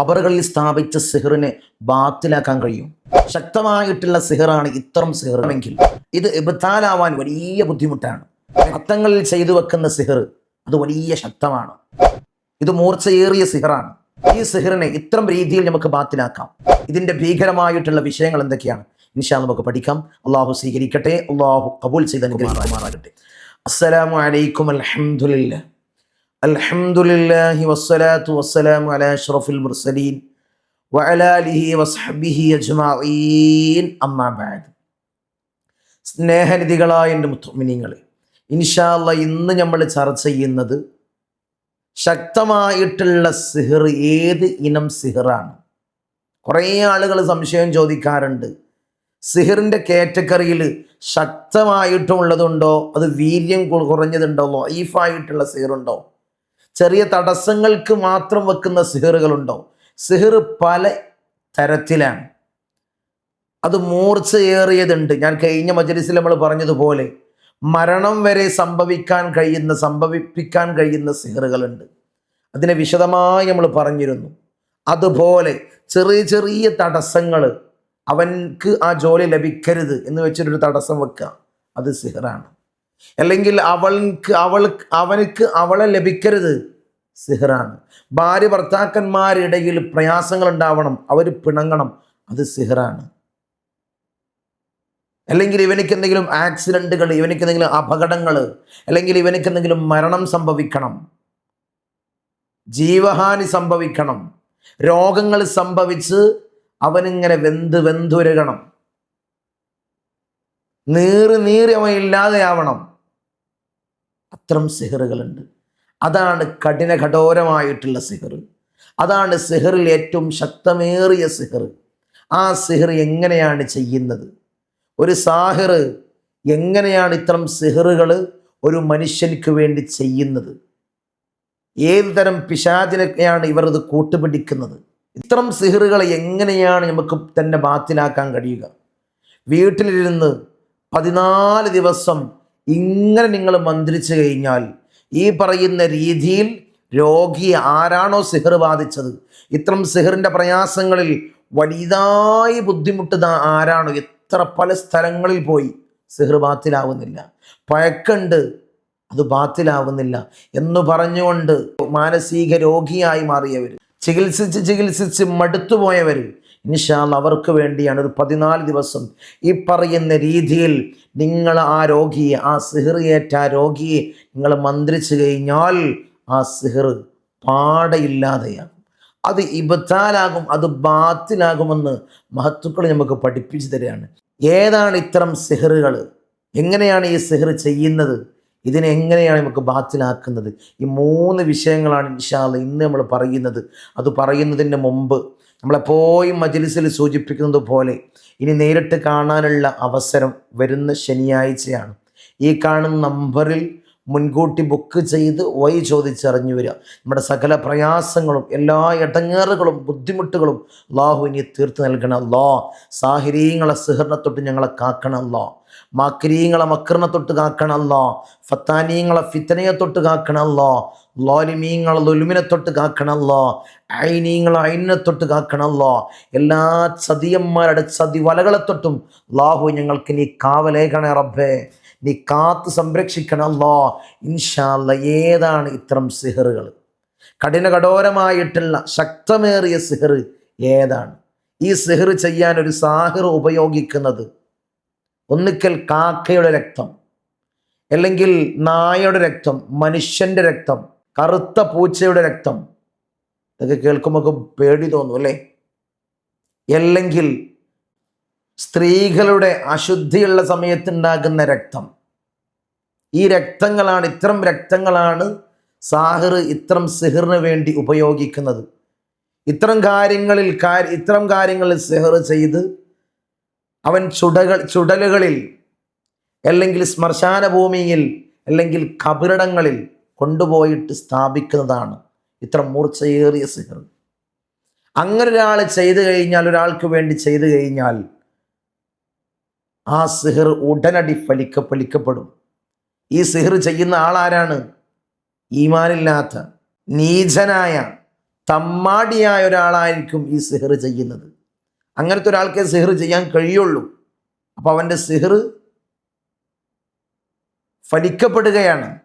ഖബറുകളിൽ സ്ഥാപിച്ച സിഹറിനെ ബാത്തിലാക്കാൻ കഴിയും. ശക്തമായിട്ടുള്ള സിഹറാണ് ഇത്തരം സിഹറെങ്കിൽ ഇത് ഇബത്താലാവാൻ വലിയ ബുദ്ധിമുട്ടാണ്. രക്തങ്ങളിൽ ചെയ്തു വെക്കുന്ന സിഹർ അത് വലിയ ശക്തമാണ്. ഇത് മൂർച്ചയേറിയ സിഹറാണ്. ഈ സിഹറിനെ ഇത്തരം രീതിയിൽ നമുക്ക് ബാത്തിലാക്കാം. ഇതിന്റെ ഭീകരമായിട്ടുള്ള വിഷയങ്ങൾ എന്തൊക്കെയാണ്? ഇൻഷാ നമുക്ക് പഠിക്കാം. അള്ളാഹു സ്വീകരിക്കട്ടെ. അള്ളാഹു കബൂൽ ചെയ്ത് അനുഗ്രഹിക്കുമാറാകട്ടെ. അസ്സലാമു അലൈക്കും അൽഹംദുലില്ല അൽഹംദുലില്ലാഹി വസ്സലാത്തു വസ്സലാം അല അഷ്റഫിൽ മുർസലീൻ വഅലാ ആലിഹി വസ്ഹബിഹി അജ്മഈൻ. അമ്മാ ബഅദ്. സ്നേഹനിധികളായ എന്റെ മുത്തുമിനിങ്ങളെ ഇൻഷാല്ല ഇന്ന് നമ്മൾ ചർച്ച ചെയ്യുന്നത് ശക്തമായിട്ടുള്ള സിഹർ ഏത് ഇനം സിഹറാണ്? കുറേ ആളുകൾ സംശയം ചോദിക്കാറുണ്ട്. സിഹറിന്റെ കാറ്റഗറിയിൽ ശക്തമായിട്ടുള്ളതുണ്ടോ? അത് വീര്യം കുറഞ്ഞതുണ്ടോ? ലൈഫായിട്ടുള്ള സിഹറുണ്ടോ? ചെറിയ തടസ്സങ്ങൾക്ക് മാത്രം വെക്കുന്ന സിഹറുകളുണ്ടോ? സിഹർ പല തരത്തിലാണ്. അത് മൂർച്ചയേറിയതുണ്ട് ഞാൻ കഴിഞ്ഞ മജലിസിൽ നമ്മൾ പറഞ്ഞതുപോലെ മരണം വരെ സംഭവിക്കാൻ കഴിയുന്ന സംഭവിപ്പിക്കാൻ കഴിയുന്ന സിഹറുകളുണ്ട്. അതിനെ വിശദമായി നമ്മൾ പറഞ്ഞിരുന്നു. അതുപോലെ ചെറിയ ചെറിയ തടസ്സങ്ങൾ അവൻക്ക് ആ ജോലി ലഭിക്കരുത് എന്ന് വെച്ചിട്ടൊരു തടസ്സം വെക്കുക. അത് സിഹറാണ്. അല്ലെങ്കിൽ അവൾക്ക് അവൾ അവനക്ക് അവളെ ലഭിക്കരുത്. സിഹറാണ്. ഭാര്യ ഭർത്താക്കന്മാരിടയിൽ പ്രയാസങ്ങൾ ഉണ്ടാവണം അവർ പിണങ്ങണം. അത് സിഹറാണ്. അല്ലെങ്കിൽ ഇവനിക്ക് എന്തെങ്കിലും ആക്സിഡന്റുകൾ ഇവനിക്ക് എന്തെങ്കിലും അപകടങ്ങൾ അല്ലെങ്കിൽ ഇവനിക്ക് എന്തെങ്കിലും മരണം സംഭവിക്കണം. ജീവഹാനി സംഭവിക്കണം. രോഗങ്ങൾ സംഭവിച്ച് അവനിങ്ങനെ വെന്ത് വെന്തുരകണം. നീറി നീറി അവൻ ഇല്ലാതെയാവണം. അത്തരം സിഹറുകളുണ്ട്. അതാണ് കഠിന കഠോരമായിട്ടുള്ള സിഹർ അതാണ് സിഹറിൽ ഏറ്റവും ശക്തമേറിയ സിഹർ ആ സിഹർ എങ്ങനെയാണ് ചെയ്യുന്നത്? ഒരു സാഹിർ എങ്ങനെയാണ് ഇത്തരം സിഹറുകൾ ഒരു മനുഷ്യനിക്ക് വേണ്ടി ചെയ്യുന്നത്? ഏത് തരം പിശാചിനൊക്കെയാണ് ഇവർ ഇത് കൂട്ടുപിടിക്കുന്നത്? ഇത്തരം സിഹറുകളെ എങ്ങനെയാണ് നമുക്ക് തന്നെ ബാത്തിലാക്കാൻ കഴിയുക? വീട്ടിലിരുന്ന് പതിനാല് ദിവസം ഇങ്ങനെ നിങ്ങൾ മന്ത്രിച്ചു കഴിഞ്ഞാൽ ഈ പറയുന്ന രീതിയിൽ രോഗി ആരാണോ സിഹർ ബാധിച്ചത് ഇത്തരം സിഹറിന്റെ പ്രയാസങ്ങളിൽ വലുതായി ബുദ്ധിമുട്ടുന്ന ആരാണോ എത്ര പല സ്ഥലങ്ങളിൽ പോയി സിഹർ ബാത്തിലാവുന്നില്ല. പഴക്കണ്ട് അത് ബാത്തിലാവുന്നില്ല എന്ന് പറഞ്ഞുകൊണ്ട് മാനസിക രോഗിയായി മാറിയവർ ചികിത്സിച്ച് ചികിത്സിച്ച് മടുത്തുപോയവർ ഇൻഷാൽ അവർക്ക് വേണ്ടിയാണ് ഒരു പതിനാല് ദിവസം ഈ പറയുന്ന രീതിയിൽ നിങ്ങൾ ആ രോഗിയെ ആ സിഹറിയേറ്റ ആ രോഗിയെ നിങ്ങൾ മന്ത്രിച്ചു കഴിഞ്ഞാൽ ആ സിഹർ പാടയില്ലാതെയാണ് അത് ഇബത്താലാകും അത് ബാത്തിലാകുമെന്ന് മഹത്തുക്കൾ നമുക്ക് പഠിപ്പിച്ചു തരികയാണ്. ഏതാണ് ഇത്തരം സിഹറുകൾ? എങ്ങനെയാണ് ഈ സിഹർ ചെയ്യുന്നത്? ഇതിനെ എങ്ങനെയാണ് നമുക്ക് ബാത്തിലാക്കുന്നത്? ഈ മൂന്ന് വിഷയങ്ങളാണ് ഇൻഷാല്ല ഇന്ന് നമ്മൾ പറയുന്നത്. അത് പറയുന്നതിന് മുമ്പ് നമ്മളെപ്പോഴും മജിലിസിൽ സൂചിപ്പിക്കുന്നത് പോലെ ഇനി നേരിട്ട് കാണാനുള്ള അവസരം വരുന്ന ശനിയാഴ്ചയാണ്. ഈ കാണുന്ന നമ്പറിൽ മുൻകൂട്ടി ബുക്ക് ചെയ്ത് വഴി ചോദിച്ചറിഞ്ഞു വരിക. നമ്മുടെ സകല പ്രയാസങ്ങളും എല്ലാ ഇടങ്ങേറുകളും ബുദ്ധിമുട്ടുകളും അള്ളാഹു ഇനി തീർത്ത് നൽകണം. അല്ലോ സാഹിരീങ്ങളെ സിഹറിനെ തൊട്ട് ഞങ്ങളെ കാക്കണം അല്ലോ മാക്രീങ്ങളെ മക്രണ തൊട്ട് കാക്കണല്ലോ ഫത്താനീങ്ങളെ ഫിത്തനയെ തൊട്ട് കാക്കണല്ലോ ലോലിമീങ്ങളെ ലുലുമിനെ തൊട്ട് കാക്കണല്ലോ ഐനീങ്ങളെ ഐനിനെ തൊട്ട് കാക്കണല്ലോ എല്ലാ ചതിയന്മാരുടെ ചതി വലകളെ തൊട്ടും ലാഹു ഞങ്ങൾക്ക് നീ കാവലേഖണേ റബ്ബേ നീ കാത്ത് സംരക്ഷിക്കണല്ലോ ഇൻഷാല്ല ഏതാണ് ഇത്തരം സിഹറുകൾ? കഠിന കഠോരമായിട്ടുള്ള ശക്തമേറിയ സിഹറ് ഏതാണ്? ഈ സിഹർ ചെയ്യാൻ ഒരു സാഹിർ ഉപയോഗിക്കുന്നത് ഒന്നിക്കൽ കാക്കയുടെ രക്തം അല്ലെങ്കിൽ നായയുടെ രക്തം മനുഷ്യന്റെ രക്തം കറുത്ത പൂച്ചയുടെ രക്തം. ഇതൊക്കെ കേൾക്കുമ്പോൾ പേടി തോന്നും അല്ലേ? അല്ലെങ്കിൽ സ്ത്രീകളുടെ അശുദ്ധിയുള്ള സമയത്തുണ്ടാകുന്ന രക്തം. ഈ രക്തങ്ങളാണ് ഇത്തരം രക്തങ്ങളാണ് സാഹിർ ഇത്തരം സിഹിറിന് വേണ്ടി ഉപയോഗിക്കുന്നത്. ഇത്തരം കാര്യങ്ങളിൽ കാര്യ ഇത്തരം കാര്യങ്ങളിൽ സിഹർ ചെയ്ത് അവൻ ചുടകൾ ചുടലുകളിൽ അല്ലെങ്കിൽ ശ്മശാന ഭൂമിയിൽ അല്ലെങ്കിൽ കബറിടങ്ങളിൽ കൊണ്ടുപോയിട്ട് സ്ഥാപിക്കുന്നതാണ്. ഇത്ര മൂർച്ചയേറിയ സിഹർ. അങ്ങനെ ഒരാൾ ചെയ്തു കഴിഞ്ഞാൽ ഒരാൾക്ക് വേണ്ടി ചെയ്തു കഴിഞ്ഞാൽ ആ സിഹർ ഉടനടി ഫലിക്ക ഫലിക്കപ്പെടും. ഈ സിഹർ ചെയ്യുന്ന ആളാരാണ് ഈമാനില്ലാത്ത നീചനായ തമ്മാടിയായ ഒരാളായിരിക്കും ഈ സിഹർ ചെയ്യുന്നത്. അങ്ങനത്തെ ഒരാൾക്കേ സിഹർ ചെയ്യാൻ കഴിയുള്ളൂ. അപ്പോൾ അവന്റെ സിഹർ ഫലിക്കപ്പെടുകയാണ്.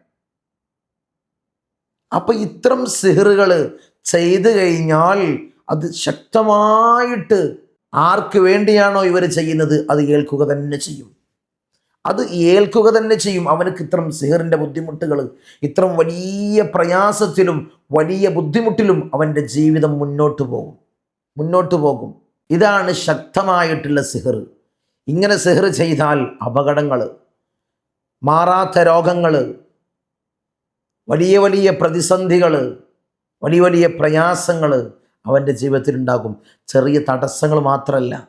അപ്പൊ ഇത്തരം സിഹറുകൾ ചെയ്തു കഴിഞ്ഞാൽ അത് ശക്തമായിട്ട് ആർക്ക് വേണ്ടിയാണോ ഇവർ ചെയ്യുന്നത്? അത് ഏൽക്കുക തന്നെ ചെയ്യും. അത് ഏൽക്കുക തന്നെ ചെയ്യും. അവനക്ക് ഇത്തരം സിഹറിന്റെ ബുദ്ധിമുട്ടുകൾ ഇത്തരം വലിയ പ്രയാസത്തിലും വലിയ ബുദ്ധിമുട്ടിലും അവന്റെ ജീവിതം മുന്നോട്ട് പോകും. മുന്നോട്ട് പോകും. ഇതാണ് ശക്തമായിട്ടുള്ള സിഹർ. ഇങ്ങനെ സിഹർ ചെയ്താൽ അപകടങ്ങൾ മാറാത്ത രോഗങ്ങൾ വലിയ വലിയ പ്രതിസന്ധികൾ വലിയ വലിയ പ്രയാസങ്ങൾ അവന്റെ ജീവിതത്തിലുണ്ടാകും ചെറിയ തടസ്സങ്ങൾ മാത്രമല്ല.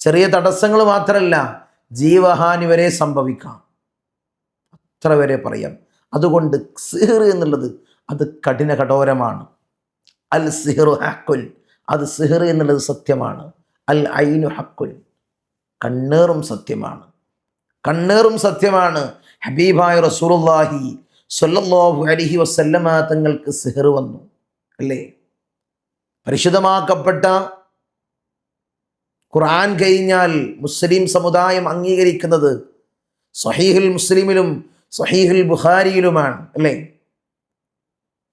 ചെറിയ തടസ്സങ്ങൾ മാത്രമല്ല ജീവഹാനി വരെ സംഭവിക്കാം. അത്ര വരെ പറയാം. അതുകൊണ്ട് സിഹർ എന്നുള്ളത് അത് കഠിന കഠോരമാണ്. അൽ സിഹർ ഹക്കുൽ. അത് സിഹർ എന്നുള്ളത് സത്യമാണ്. അൽ ഐനു ഹക്കുൻ. കണ്ണേറും സത്യമാണ്. കണ്ണേറും സത്യമാണ്. ഹബീബായ റസൂലുള്ളാഹി സ്വല്ലല്ലാഹു അലിഹി വസല്ലമ തങ്ങൾക്ക് സിഹർ വന്നു. അല്ലേ? പരിശുദ്ധമാക്കപ്പെട്ട ഖുർആൻ കഴിഞ്ഞാൽ മുസ്ലിം സമുദായം അംഗീകരിക്കുന്നത് സഹീഹുൽ മുസ്ലിമിലും സഹീഹുൽ ബുഖാരിയിലുമാണ്. അല്ലേ?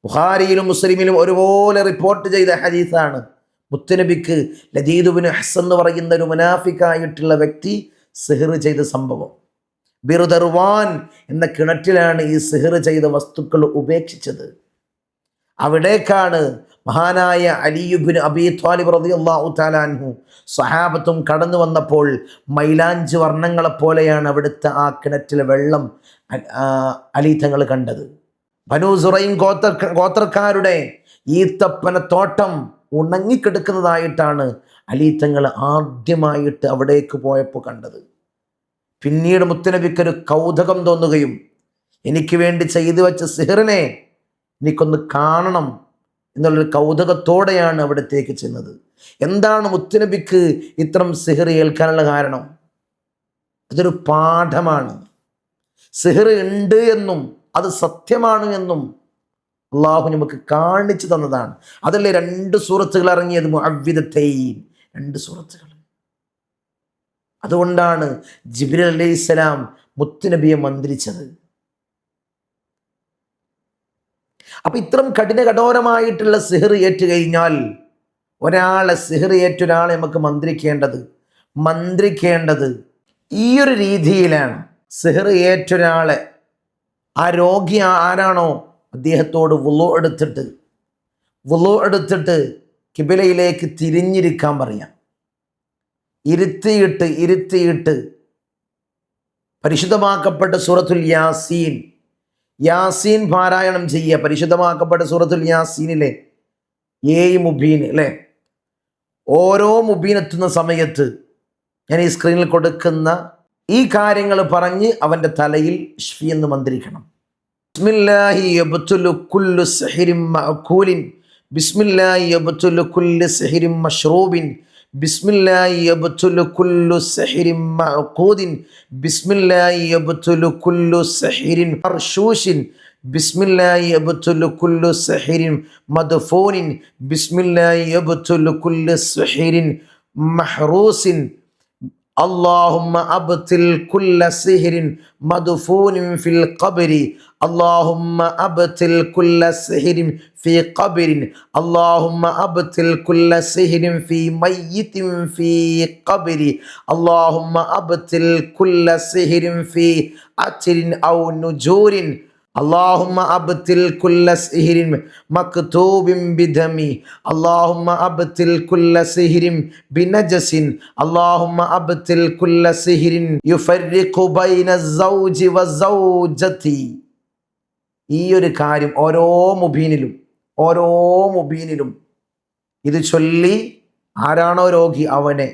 ബുഖാരിയിലും മുസ്ലിമിലും ഒരുപോലെ റിപ്പോർട്ട് ചെയ്ത ഹദീസാണ്. മുത്തുനബിക്ക് ലജീദുബിന് ഹസ് എന്ന് പറയുന്ന ഒരു മുനാഫിക്കായിട്ടുള്ള വ്യക്തി സിഹർ ചെയ്ത സംഭവം. ബിറുദർവാൻ എന്ന കിണറ്റിലാണ് ഈ സിഹർ ചെയ്ത വസ്തുക്കൾ ഉപേക്ഷിച്ചത്. അവിടേക്കാണ് മഹാനായ അലിയുബിൻ അബി ത്വാലിബ് അള്ളാഹു താലാൻഹു സ്വഹാബത്തും കടന്നു വന്നപ്പോൾ മൈലാഞ്ച് വർണങ്ങളെപ്പോലെയാണ് അവിടുത്തെ ആ കിണറ്റിലെ വെള്ളം അലി കണ്ടത്. ബനു സുറൈൻ ഗോത്ര ഗോത്രക്കാരുടെ ഈത്തപ്പന തോട്ടം ഉണങ്ങിക്കിടക്കുന്നതായിട്ടാണ് തങ്ങൾ ആദ്യമായിട്ട് അവിടേക്ക് പോയപ്പോൾ കണ്ടത്. പിന്നീട് മുത്തനബിക്കൊരു കൗതുകം തോന്നുകയും എനിക്ക് വേണ്ടി ചെയ്തു വെച്ച സിഹറിനെ എനിക്കൊന്ന് കാണണം എന്നുള്ളൊരു കൗതുകത്തോടെയാണ് അവിടത്തേക്ക് ചെന്നത്. എന്താണ് മുത്തനബിക്ക് ഇത്തരം സിഹർ ഏൽക്കാനുള്ള കാരണം? അതൊരു പാഠമാണ്. സിഹർ ഉണ്ട് എന്നും അത് സത്യമാണ് എന്നും അള്ളാഹു നമുക്ക് കാണിച്ചു തന്നതാണ്. അതല്ലേ രണ്ട് സൂറത്തുകൾ ഇറങ്ങിയത്? മുഅവ്വിദത്തൈൻ. രണ്ട് സൂറത്തുകൾ. അതുകൊണ്ടാണ് ജിബിർ അലൈഹി സ്വലാം മുത്തുനബിയെ മന്ത്രിച്ചത്. അപ്പൊ ഇത്തരം കഠിന കഠോരമായിട്ടുള്ള സിഹർ ഏറ്റുകഴിഞ്ഞാൽ ഒരാളെ സിഹർ ഏറ്റൊരാളെ നമുക്ക് മന്ത്രിക്കേണ്ടത്? മന്ത്രിക്കേണ്ടത് ഈ ഒരു രീതിയിലാണ്. സിഹർ ഏറ്റൊരാളെ ആ രോഗി ആരാണോ? അദ്ദേഹത്തോട് വുളോ എടുത്തിട്ട് വുളോ എടുത്തിട്ട് കിബിലയിലേക്ക് തിരിഞ്ഞിരിക്കാൻ പറയാം. ഇരുത്തിയിട്ട് ഇരുത്തിയിട്ട് പരിശുദ്ധമാക്കപ്പെട്ട സൂറത്തുൽ യാസീൻ യാസീൻ പാരായണം ചെയ്യുക. പരിശുദ്ധമാക്കപ്പെട്ട സൂറത്തുൽ യാസീനിലെ ഏയ് മുബീൻ അല്ലേ? ഓരോ മുബീൻ എത്തുന്ന സമയത്ത് ഞാൻ ഈ സ്ക്രീനിൽ കൊടുക്കുന്ന ഈ കാര്യങ്ങൾ പറഞ്ഞ് അവന്റെ തലയിൽ ഷ്ഫി എന്ന് മന്ത്രിക്കണം. ബിസ്മില്ലാഹി യബ്തുലു കുല്ലു സഹിരിൻ മഅകൂലിൻ ബിസ്മില്ലാഹി യബ്തുലു കുല്ലു സഹിരിൻ മഷ്റൂബിൻ ബിസ്മില്ലാഹി യബ്തുലു കുല്ലു സഹിരിൻ മഅഖൂദിൻ ബിസ്മില്ലാഹി യബ്തുലു കുല്ലു സഹിരിൻ മർഷൂഷിൻ ബിസ്മില്ലാഹി യബ്തുലു കുല്ലു സഹിരിൻ മദ്ഫൂനിൻ ബിസ്മില്ലാഹി യബ്തുലു കുല്ലു സഹിരിൻ മഹ്റൂസിൻ اللهم أبطل كل سحر مدفون في القبر. اللهم أبطل كل سحر في قبر. اللهم أبطل كل سحر في ميت في قبر. اللهم أبطل كل سحر في أتر أو نجور. اللهم أبطل كل سحر مكتوب بدمي اللهم أبطل كل سحر بنجس اللهم أبطل كل سحر يفرق بين الزوج والزوجة ഈ ഒരു കാര്യം ഓരോ മുബീനിലും ഓരോ മുബീനിലും ഇത് ചൊല്ലി ആരാണോ രോഗി അവനെ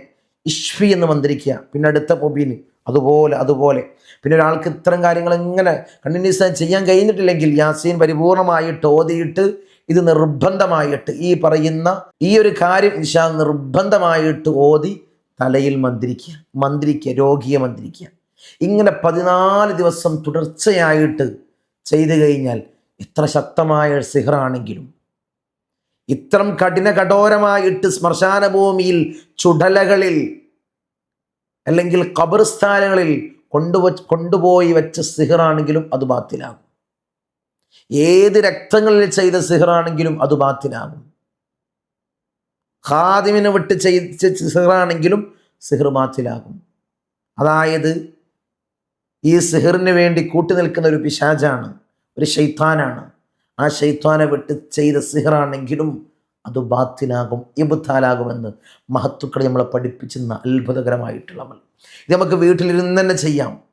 ഇഷ്ഫി എന്ന് മന്ത്രിക്കുക പിന്നെ അടുത്ത മുബീന് അതുപോലെ അതുപോലെ. പിന്നെ ഒരാൾക്ക് ഇത്തരം കാര്യങ്ങൾ എങ്ങനെ കണ്ടിന്യൂസ് ആയി ചെയ്യാൻ കഴിഞ്ഞിട്ടില്ലെങ്കിൽ യാസീൻ പരിപൂർണമായിട്ട് ഓതിയിട്ട് ഇത് നിർബന്ധമായിട്ട് ഈ പറയുന്ന ഈ ഒരു കാര്യം നിശാ നിർബന്ധമായിട്ട് ഓതി തലയിൽ മന്ത്രിക്കുക മന്ത്രിക്കുക രോഗിയെ മന്ത്രിക്കുക. ഇങ്ങനെ പതിനാല് ദിവസം തുടർച്ചയായിട്ട് ചെയ്തു കഴിഞ്ഞാൽ ഇത്ര ശക്തമായ സിഹറാണെങ്കിലും ഇത്തരം കഠിന കഠോരമായിട്ട് ശ്മശാന ഭൂമിയിൽ ചുടലകളിൽ അല്ലെങ്കിൽ ഖബർസ്ഥാനങ്ങളിൽ കൊണ്ടുവ കൊണ്ടുപോയി വെച്ച സിഹറാണെങ്കിലും അത് ബാത്തിലാകും. ഏത് രക്തങ്ങളിൽ ചെയ്ത സിഹറാണെങ്കിലും അത് ബാത്തിലാകും. ഖാദിമിനെ വിട്ട് ചെയ്ത സിഹറാണെങ്കിലും സിഹർ ബാത്തിലാകും. അതായത് ഈ സിഹറിന് വേണ്ടി കൂട്ടി നിൽക്കുന്ന ഒരു പിശാജാണ് ഒരു ഷെയ്ത്താനാണ് ആ ഷെയ്ത്താനെ വിട്ട് ചെയ്ത സിഹറാണെങ്കിലും അത് ബാത്തിലാകും ഇബുത്താലാകുമെന്ന് മഹത്വക്കളെ നമ്മളെ പഠിപ്പിച്ചിരുന്ന അത്ഭുതകരമായിട്ടുള്ള അമൽ. ഇത് നമുക്ക് വീട്ടിലിരുന്ന് തന്നെ ചെയ്യാം.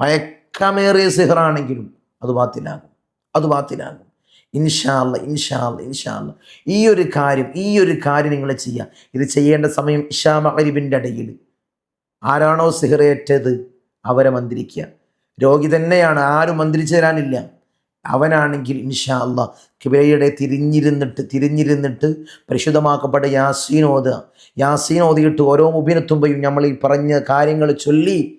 പയക്കമേറിയ സിഹറാണെങ്കിലും അത് ബാത്തിലാകും അത് ബാത്തിലാകും. ഇൻഷാല്ല ഇൻഷാല്ല ഇൻഷാല്ല ഈ ഒരു കാര്യം ഈ ഒരു കാര്യം നിങ്ങൾ ചെയ്യുക ഇത് ചെയ്യേണ്ട സമയം ഇഷാ മകരിബിന്റെ ഇടയിൽ ആരാണോ സിഹറേറ്റത് അവരെ മന്ത്രിക്കുക. രോഗി തന്നെയാണ് ആരും മന്ത്രിച്ചു തരാനില്ല. അവനാണെങ്കിൽ ഇൻഷാ അല്ല കിബിലയുടെ തിരിഞ്ഞിരുന്നിട്ട് തിരിഞ്ഞിരുന്നിട്ട് പരിശുദ്ധമാക്കപ്പെട്ട യാസീൻ ഓതിയിട്ട് ഓരോ മുബിനെത്തുമ്പോഴും നമ്മൾ ഈ പറഞ്ഞ കാര്യങ്ങൾ ചൊല്ലി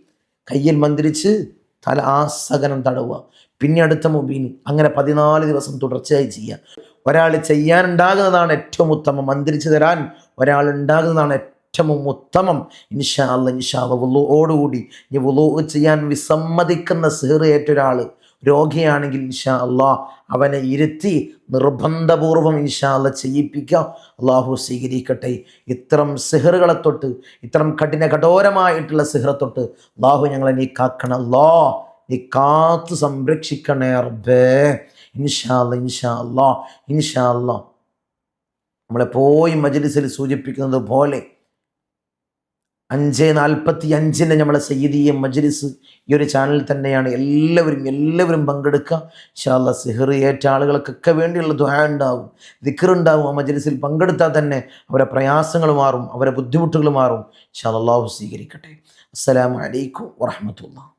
കയ്യിൽ മന്ത്രിച്ച് തല ആസകനം തടവുക. പിന്നെ അടുത്ത മുബീൻ അങ്ങനെ പതിനാല് ദിവസം തുടർച്ചയായി ചെയ്യുക. ഒരാൾ ചെയ്യാനുണ്ടാകുന്നതാണ് ഏറ്റവും ഉത്തമം. മന്ത്രിച്ചു തരാൻ ഒരാൾ ഉണ്ടാകുന്നതാണ് ഏറ്റവും ഉത്തമം. ഇൻഷാ അല്ല ഇൻഷാ അല്ല വുളുവോടുകൂടി ഇനി വുളു ചെയ്യാൻ വിസമ്മതിക്കുന്ന സിഹർ ഏറ്റ ഒരാൾ രോഗിയാണെങ്കിൽ ഇൻഷാ അള്ളാ അവനെ ഇരുത്തി നിർബന്ധപൂർവം ഇൻഷാ അല്ല ചെയ്യിപ്പിക്കുക അള്ളാഹു സ്വീകരിക്കട്ടെ. ഇത്തരം സിഹറുകളെ തൊട്ട് ഇത്തരം കഠിന കഠോരമായിട്ടുള്ള സിഹറെ തൊട്ട് അള്ളാഹു ഞങ്ങളെ നീ കാക്കണ അല്ലോ നീ കാത്തു സംരക്ഷിക്കണേ റബ്ബേ. ഇൻഷാ അല്ല ഇൻഷാ അല്ലാ ഇൻഷാ അല്ലാ നമ്മളെപ്പോയും മജ്ലിസിൽ സൂചിപ്പിക്കുന്നത് പോലെ അഞ്ച് നാൽപ്പത്തി അഞ്ചിന് നമ്മളെ സയ്യിദീയ മജ്ലിസ് ഈ ഒരു ചാനൽ തന്നെയാണ്. എല്ലാവരും എല്ലാവരും പങ്കെടുക്കുക. ഇൻഷാല്ല സിഹർ ഏറ്റ ആളുകൾക്കൊക്കെ വേണ്ടിയുള്ള ദുആ ഉണ്ടാവും. ദിക്കറുണ്ടാവും ആ മജ്ലിസിൽ പങ്കെടുത്താൽ തന്നെ അവരെ പ്രയാസങ്ങൾ മാറും അവരെ ബുദ്ധിമുട്ടുകൾ മാറും. ഇൻഷാ അള്ളാഹു സ്വീകരിക്കട്ടെ. അസ്സലാമു അലൈക്കും വറഹമത്തുള്ള